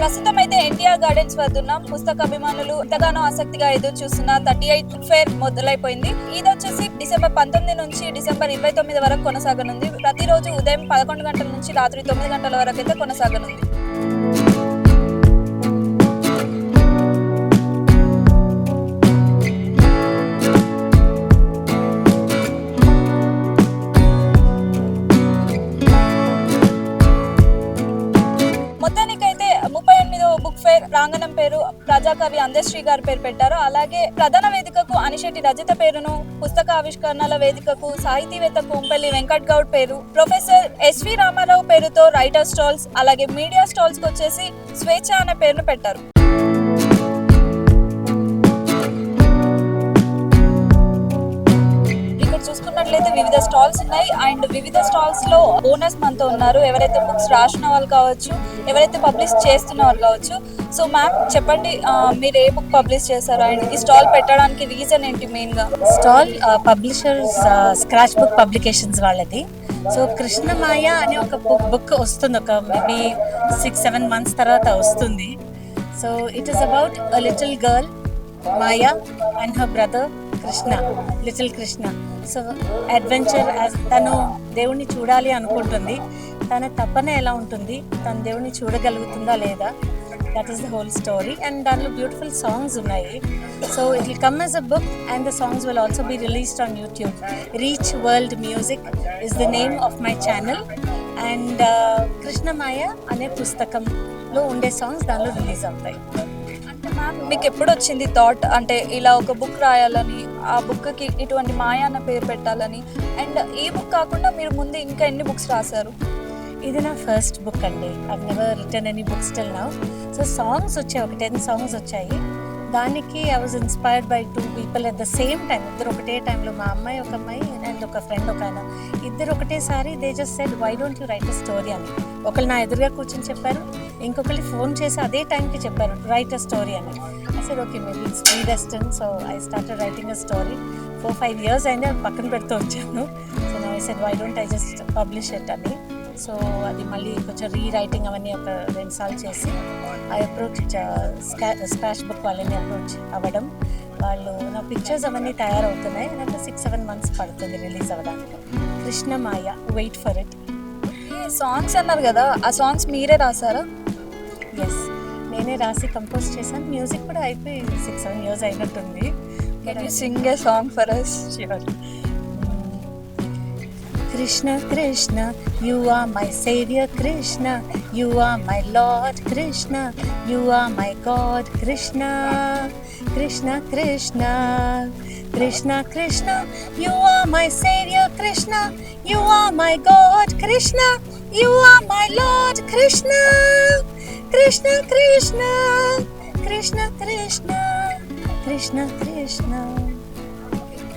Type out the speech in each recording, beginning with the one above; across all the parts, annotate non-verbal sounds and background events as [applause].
ప్రస్తుతం అయితే ఎన్టీఆర్ గార్డెన్స్ వద్ద ఉన్నాం పుస్తక అభిమానులు ఎంతగానో ఆసక్తిగా ఎదురు చూస్తున్న థర్టీ ఎయిత్ ఫేర్ మొదలైపోయింది. ఇది వచ్చేసి డిసెంబర్ పంతొమ్మిది నుంచి డిసెంబర్ ఇరవై తొమ్మిది వరకు కొనసాగనుంది. ప్రతిరోజు ఉదయం పదకొండు గంటల నుంచి రాత్రి తొమ్మిది గంటల వరకు అయితే కొనసాగనుంది. కవి అందశ్రీ గారి పేరు పెట్టారు. అలాగే ప్రధాన వేదికకు అనిశెట్టి రజిత పేరును పుస్తక ఆవిష్కరణల వేదికకు సాహితీవేత్త కొంపల్లి వెంకట్ గౌడ్ పేరు ప్రొఫెసర్ ఎస్వి రామారావు పేరుతో రైటర్ స్టాల్స్ అలాగే మీడియా స్టాల్స్ వచ్చేసి స్వేచ్ఛ అనే పేరును పెట్టారు. చూసుకున్నట్లయితే వివిధ స్టాల్స్ ఉన్నాయి. అండ్ వివిధ స్టాల్స్లో ఓనర్స్ మనతో ఉన్నారు. ఎవరైతే బుక్స్ రాసిన వాళ్ళు కావచ్చు ఎవరైతే పబ్లిష్ చేస్తున్న వాళ్ళు కావచ్చు. సో మ్యామ్ చెప్పండి మీరు ఏ బుక్ పబ్లిష్ చేశారు? అండ్ ఈ స్టాల్ పెట్టడానికి రీజన్ ఏంటి మెయిన్గా? Stall publishers scratch book publications వాళ్ళది. సో కృష్ణమాయ అనే ఒక బుక్ బుక్ వస్తుంది. ఒక మేబీ సిక్స్ సెవెన్ మంత్స్ తర్వాత వస్తుంది. So it is about a little girl Maya and her brother Krishna little Krishna so adventure తను దేవుణ్ణి చూడాలి అనుకుంటుంది. తన తపన ఎలా ఉంటుంది? తన దేవుణ్ణి చూడగలుగుతుందా లేదా? That is the whole story and దానిలో బ్యూటిఫుల్ సాంగ్స్ ఉన్నాయి. So it will come as a book and the songs will also be released on YouTube reach world music is the name of my channel and Krishnamaya అనే పుస్తకంలో ఉండే songs దానిలో release అవుతాయి. మీకు ఎప్పుడు వచ్చింది thought అంటే ఇలా ఒక బుక్ రాయాలని ఆ బుక్కి ఇటువంటి మాయా అన్న పేరు పెట్టాలని. అండ్ ఈ బుక్ కాకుండా మీరు ముందు ఇంకా ఎన్ని బుక్స్ రాశారు? ఇది నా ఫస్ట్ బుక్ అండి. I never return any book still now so songs వచ్చాయి. ఒక టెన్ సాంగ్స్ వచ్చాయి. దానికి I was inspired by two people at the same time ఇద్దరు ఒకటే టైంలో మా అమ్మాయి ఒక అమ్మాయి అండ్ ఒక ఫ్రెండ్ ఒక ఆయన. ఇద్దరు ఒకటేసారి they just said why don't you write a story అని. ఒకళ్ళు నా ఎదురుగా కూర్చొని చెప్పారు. ఇంకొకళ్ళు ఫోన్ చేసి అదే టైంకి చెప్పారు రైట్ అ స్టోరీ అని. I okay maybe it's predestined so I start writing a story four five years అయినా పక్కన పెడుతూ వచ్చాను. సో నా I said why don't I just publish it అని. సో అది మళ్ళీ కొంచెం రీరైటింగ్ అవన్నీ ఒక రెండు సార్లు చేసి ఐ అప్రోచ్ స్క్రాచ్ బుక్ వాళ్ళని అప్రోచ్ అవ్వడం. వాళ్ళు నా పిక్చర్స్ అవన్నీ తయారవుతున్నాయి. నాకు సిక్స్ సెవెన్ మంత్స్ పడుతుంది రిలీజ్ అవ్వడానికి. Krishnamaya wait for it songs అన్నారు కదా ఆ సాంగ్స్ మీరే రాసారా? ఎస్ నేనే రాసి కంపోజ్ చేశాను. మ్యూజిక్ కూడా అయిపోయి సిక్స్ సెవెన్ ఇయర్స్ అయినట్టుంది. Sing a song for us sure Krishna Krishna you are my saviour Krishna. You are my lord Krishna. You are my god Krishna. Krishna Krishna. Krishna Krishna you are my saviour Krishna. You are my god Krishna. You are my lord Krishna. Krishna, Krishna, Krishna, Krishna, Krishna, Krishna.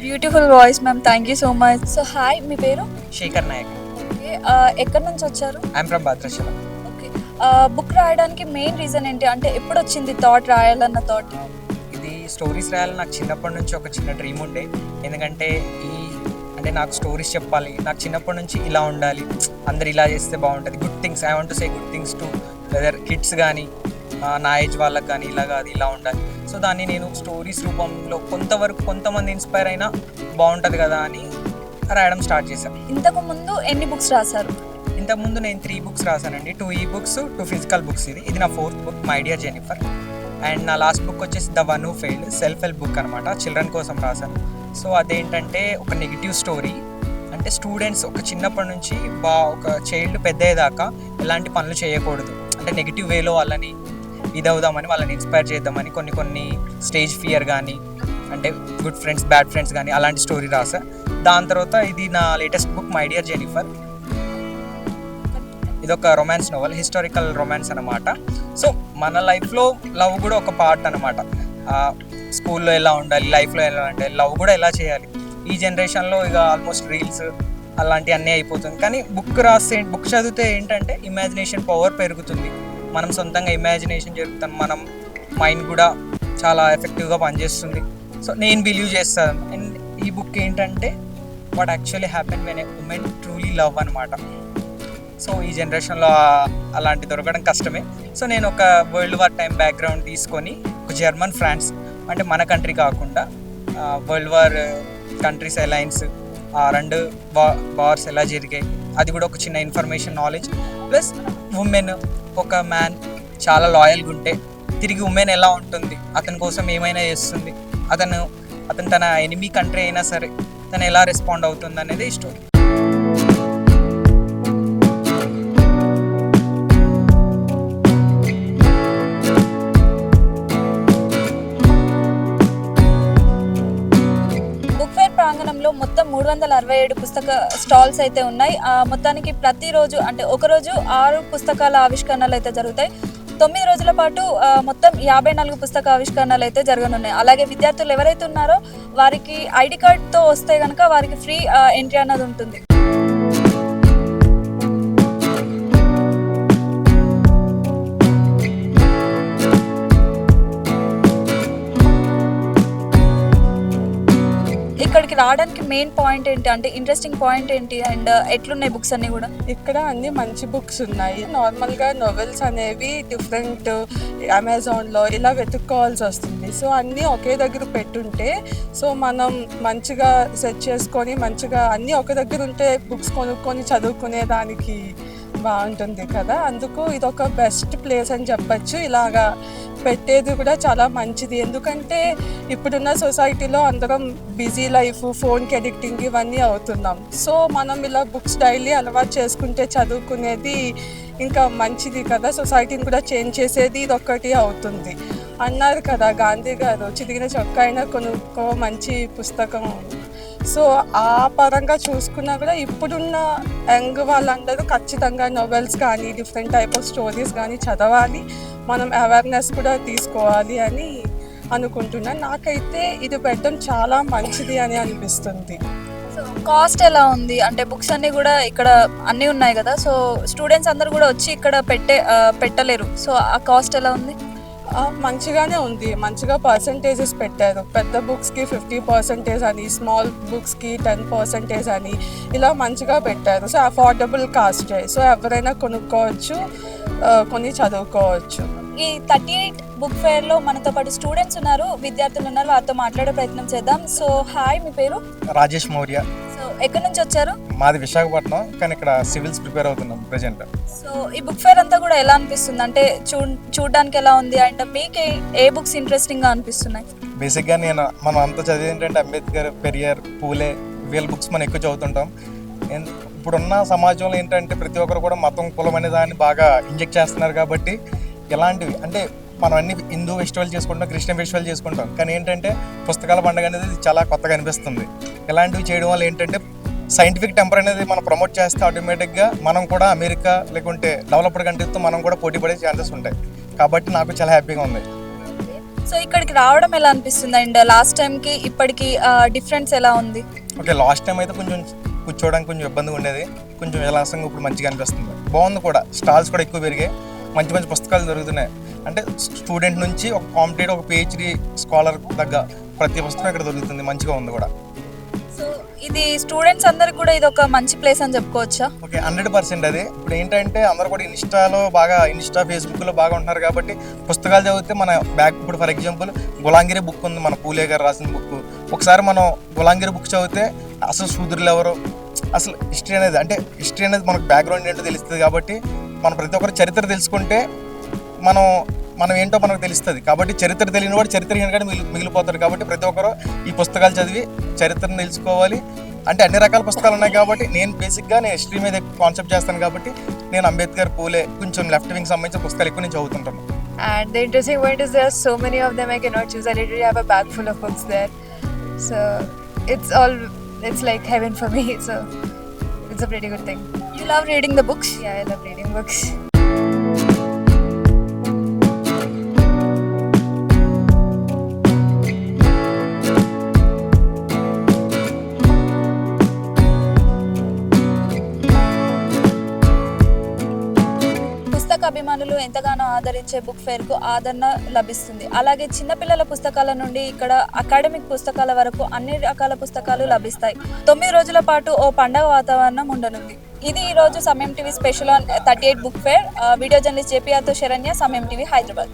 Beautiful voice ma'am thank you so much so hi మీ పేరు? Shekhar Nayak. Okay ఎక్కడి నుంచి వచ్చారు? I'm from Bhadrachalam okay book రాయడానికి main reason ఏంటి? అంటే ఎప్పుడు వచ్చింది thought రాయాలన్న థాట్ ఇది స్టోరీస్ రాయాలని నాకు చిన్నప్పటి నుంచి ఒక చిన్న డ్రీమ్ ఉండే. ఎందుకంటే ఈ అంటే నాకు స్టోరీస్ చెప్పాలి. నాకు చిన్నప్పటి నుంచి ఇలా ఉండాలి. అందరు ఇలా చేస్తే బాగుంటుంది. Good things I want to say good things to weather kids కానీ నా ఏజ్ వాళ్ళకి కానీ ఇలా కాదు ఇలా ఉండాలి. సో దాన్ని నేను స్టోరీస్ రూపంలో కొంతవరకు కొంతమంది ఇన్స్పైర్ అయినా బాగుంటుంది కదా అని రాయడం స్టార్ట్ చేశాను ఇంతకు ముందు ఎన్ని బుక్స్ రాశారు? ఇంతకుముందు నేను three books రాశానండి. Two e books two physical books ఇది. ఇది నా fourth book my dear Jennifer and నా లాస్ట్ బుక్ వచ్చేసి the one who failed self help book అనమాట. చిల్డ్రన్ కోసం రాశాను. సో అదేంటంటే ఒక నెగిటివ్ స్టోరీ అంటే స్టూడెంట్స్ ఒక చిన్నప్పటి నుంచి బా ఒక చైల్డ్ పెద్ద అయ్యేదాకా ఎలాంటి పనులు చేయకూడదు. అంటే నెగిటివ్ వేలో వాళ్ళని ఇదవుదామని వాళ్ళని ఇన్స్పైర్ చేద్దామని కొన్ని కొన్ని స్టేజ్ ఫియర్ కానీ అంటే గుడ్ ఫ్రెండ్స్ బ్యాడ్ ఫ్రెండ్స్ కానీ అలాంటి స్టోరీ రాసా. దాని తర్వాత ఇది నా latest book my dear Jennifer ఇది ఒక రొమాన్స్ నోవెల్ హిస్టారికల్ రొమాన్స్ అనమాట సో మన లైఫ్లో లవ్ కూడా ఒక పార్ట్ అనమాట స్కూల్లో ఎలా ఉండాలి లైఫ్లో ఎలా ఉండాలి లవ్ కూడా ఎలా చేయాలి? ఈ జనరేషన్లో ఇక ఆల్మోస్ట్ రీల్స్ అలాంటి అన్నీ అయిపోతుంది. కానీ బుక్ రాస్తే బుక్ చదివితే ఏంటంటే ఇమాజినేషన్ పవర్ పెరుగుతుంది. మనం సొంతంగా ఇమాజినేషన్ జరుగుతాం. మనం మైండ్ కూడా చాలా ఎఫెక్టివ్గా పనిచేస్తుంది. సో నేను బిలీవ్ చేస్తాను. అండ్ ఈ బుక్ ఏంటంటే what actually happen when a woman truly love అనమాట సో ఈ జనరేషన్లో అలాంటి దొరకడం కష్టమే. సో నేను ఒక వరల్డ్ వార్ టైం బ్యాక్గ్రౌండ్ తీసుకొని ఒక జర్మన్ ఫ్రాన్స్ అంటే మన కంట్రీ కాకుండా వరల్డ్ వార్ కంట్రీస్ అలయన్స్ ఆ రెండు వా వార్స్ ఎలా జరిగాయి అది కూడా ఒక చిన్న ఇన్ఫర్మేషన్ నాలెడ్జ్ ప్లస్ ఉమెన్ ఒక మ్యాన్ చాలా లాయల్గా ఉంటే తిరిగి ఉమెన్ ఎలా ఉంటుంది అతని కోసం ఏమైనా చేస్తుంది అతను అతను తన ఎనిమీ కంట్రీ అయినా సరే తను ఎలా రెస్పాండ్ అవుతుంది అనేది స్టోరీ వందల అరవై ఏడు పుస్తక స్టాల్స్ అయితే ఉన్నాయి. ఆ మొత్తానికి ప్రతిరోజు అంటే ఒక రోజు ఆరు పుస్తకాల ఆవిష్కరణలు అయితే జరుగుతాయి. తొమ్మిది రోజుల పాటు మొత్తం యాభై నాలుగు పుస్తక ఆవిష్కరణలు అయితే జరగనున్నాయి. అలాగే విద్యార్థులు ఎవరైతే ఉన్నారో వారికి ఐడి కార్డ్తో వస్తే కనుక వారికి ఫ్రీ ఎంట్రీ అన్నది ఉంటుంది. ఇక్కడికి రావడానికి మెయిన్ పాయింట్ ఏంటి? అంటే ఇంట్రెస్టింగ్ పాయింట్ ఏంటి? అండ్ uh, ఎట్లున్నాయి బుక్స్ అన్ని కూడా? ఇక్కడ అన్ని మంచి బుక్స్ ఉన్నాయి. నార్మల్గా నోవెల్స్ అనేవి డిఫరెంట్ అమెజాన్లో uh, ఇలా వెతుక్కోవాల్సి వస్తుంది. సో అన్నీ ఒకే దగ్గర పెట్టుంటే సో మనం మంచిగా సెట్ చేసుకొని మంచిగా అన్నీ ఒక దగ్గర ఉంటే బుక్స్ కొనుక్కొని చదువుకునే దానికి బాగుంటుంది కదా. అందుకు ఇది ఒక బెస్ట్ ప్లేస్ అని చెప్పచ్చు. ఇలాగా పెట్టేది కూడా చాలా మంచిది. ఎందుకంటే ఇప్పుడున్న సొసైటీలో అందరం బిజీ లైఫ్ ఫోన్కి ఎడిక్టింగ్ ఇవన్నీ అవుతున్నాం. సో మనం ఇలా బుక్స్ డైలీ అలవాటు చేసుకుంటే చదువుకునేది ఇంకా మంచిది కదా. సొసైటీని కూడా చేంజ్ చేసేది ఇది ఒక్కటి అవుతుంది. అన్నారు కదా గాంధీ గారు చిరిగిన చొక్కా అయినా కొనుక్కో మంచి పుస్తకం. సో ఆ పరంగా చూసుకున్నా కూడా ఇప్పుడున్న యంగ్ వాళ్ళందరూ ఖచ్చితంగా నొవెల్స్ కానీ డిఫరెంట్ టైప్ ఆఫ్ స్టోరీస్ కానీ చదవాలి. మనం అవేర్నెస్ కూడా తీసుకోవాలి అని అనుకుంటున్నాను నాకైతే ఇది పెట్టడం చాలా మంచిది అని అనిపిస్తుంది. సో కాస్ట్ ఎలా ఉంది? అంటే బుక్స్ అన్ని కూడా ఇక్కడ అన్నీ ఉన్నాయి కదా. సో స్టూడెంట్స్ అందరు కూడా వచ్చి ఇక్కడ పెట్టే పెట్టలేరు. సో ఆ కాస్ట్ ఎలా ఉంది? మంచిగానే ఉంది. మంచిగా పర్సంటేజెస్ పెట్టారు. పెద్ద బుక్స్కి ఫిఫ్టీ పర్సెంటేజ్ అని స్మాల్ బుక్స్కి టెన్ పర్సెంటేజ్ అని ఇలా మంచిగా పెట్టారు. సో అఫోర్డబుల్ కాస్టే సో ఎవరైనా కొనుక్కోవచ్చు కొని చదువుకోవచ్చు. ఈ థర్టీ ఎయిట్ బుక్ ఫేర్లో మనతో పాటు స్టూడెంట్స్ ఉన్నారు. విద్యార్థులు ఉన్నారు. వారితో మాట్లాడే ప్రయత్నం చేద్దాం. సో హాయ్ మీ పేరు? రాజేష్ మౌర్య. ఎక్కడి నుంచి వచ్చారు? మాది విశాఖపట్నం కానీ ఇక్కడ సివిల్స్ ప్రిపేర్ అవుతున్నాం ప్రజెంట్ సో ఈ బుక్ ఫేర్ అంతా కూడా ఎలా అనిపిస్తుంది? అంటే చూ చూడడానికి ఎలా ఉంది? అంటే మీకు ఏ- బుక్స్ ఇంట్రెస్టింగ్గా అనిపిస్తున్నాయి? బేసిక్గా నేను మనం అంతా చదివి ఏంటంటే అంబేద్కర్ పెరియార్ పూలే వీళ్ళ బుక్స్ మనం ఎక్కువ చదువుతుంటాం. ఇప్పుడున్న సమాజంలో ఏంటంటే ప్రతి ఒక్కరు కూడా మతం కులం అనే దాన్ని బాగా ఇంజెక్ట్ చేస్తున్నారు కాబట్టి ఇలాంటివి అంటే మనం అన్ని హిందూ ఫెస్టివల్ చేసుకుంటాం క్రిస్టియన్ ఫెస్టివల్ చేసుకుంటాం. కానీ ఏంటంటే పుస్తకాల పండుగ అనేది చాలా కొత్తగా అనిపిస్తుంది. ఇలాంటివి చేయడం వల్ల ఏంటంటే సైంటిఫిక్ టెంపర్ అనేది మనం ప్రమోట్ చేస్తే ఆటోమేటిక్గా మనం కూడా అమెరికా లేకుంటే డెవలప్డ్ కంట్రీస్తో మనం కూడా పోటీ పడే ఛాన్సెస్ ఉంటాయి. కాబట్టి నాకు చాలా హ్యాపీగా ఉంది. సో ఇక్కడికి రావడం ఎలా అనిపిస్తుంది? అండ్ లాస్ట్ టైం కి ఇప్పటికి డిఫరెన్స్ ఎలా ఉంది? ఓకే లాస్ట్ టైం అయితే కొంచెం కూర్చోవడానికి కొంచెం ఇబ్బందిగా ఉండేది. కొంచెం విలాసంగా ఇప్పుడు మంచిగా అనిపిస్తుంది. బాగుంది కూడా. స్టాల్స్ కూడా ఎక్కువ పెరిగాయి. మంచి మంచి పుస్తకాలు దొరుకుతున్నాయి. అంటే స్టూడెంట్ నుంచి ఒక కాంపిటేటివ్ ఒక పిహెచ్డి స్కాలర్ దగ్గర ప్రతి పుస్తకం ఇక్కడ దొరుకుతుంది. మంచిగా ఉంది కూడా. ఇది స్టూడెంట్స్ అందరికి కూడా ఇది ఒక మంచి ప్లేస్ అని చెప్పుకోవచ్చా? ఓకే హండ్రెడ్ పర్సెంట్ అది. ఇప్పుడు ఏంటంటే అందరూ కూడా ఇన్స్టాలో బాగా ఇన్స్టా ఫేస్బుక్లో బాగా ఉంటున్నారు కాబట్టి పుస్తకాలు చదివితే మన బ్యాక్ ఇప్పుడు ఫర్ ఎగ్జాంపుల్ గులాంగిరి బుక్ ఉంది మన పూలే గారు రాసిన బుక్ ఒకసారి మనం గులాంగిరి బుక్ చదివితే అసలు శూద్రులు ఎవరు? అసలు హిస్టరీ అనేది అంటే హిస్టరీ అనేది మనకు బ్యాక్గ్రౌండ్ ఏంటో తెలుస్తుంది కాబట్టి మనం ప్రతి ఒక్కరు చరిత్ర తెలుసుకుంటే మనం మనం ఏంటో మనకు తెలుస్తుంది కాబట్టి చరిత్ర తెలియని వాడు చరిత్ర కానీ మిగిలి మిగిలిపోతాడు కాబట్టి ప్రతి ఒక్కరు ఈ పుస్తకాలు చదివి చరిత్రను తెలుసుకోవాలి అంటే అన్ని రకాల పుస్తకాలు ఉన్నాయి కాబట్టి నేను బేసిక్గా నేను హిస్టరీ మీద కాన్సెప్ట్ చేస్తాను కాబట్టి నేను అంబేద్కర్ పూలే కొంచెం లెఫ్ట్ వింగ్ సంబంధించిన పుస్తకాలు ఎక్కువ నేను చదువుతుంటాను And the interesting point is there are so many of them I cannot choose. I literally have a bag full of books there. So it's all it's like heaven for me. [laughs] So it's a pretty good thing. You love reading the books Yeah, I love reading books. పుస్తక అభిమానులు ఎంతగానో ఆదరించే book ఫేర్కు ఆదరణ లభిస్తుంది. అలాగే చిన్నపిల్లల పుస్తకాల నుండి ఇక్కడ అకాడమిక్ పుస్తకాల వరకు అన్ని రకాల పుస్తకాలు లభిస్తాయి. తొమ్మిది రోజుల పాటు ఓ పండగ వాతావరణం ఉండనుంది. ఇది ఈ రోజు Samayam TV special on thirty eight book fair video journalist జేపీఆర్తో Saranya Samayam TV Hyderabad.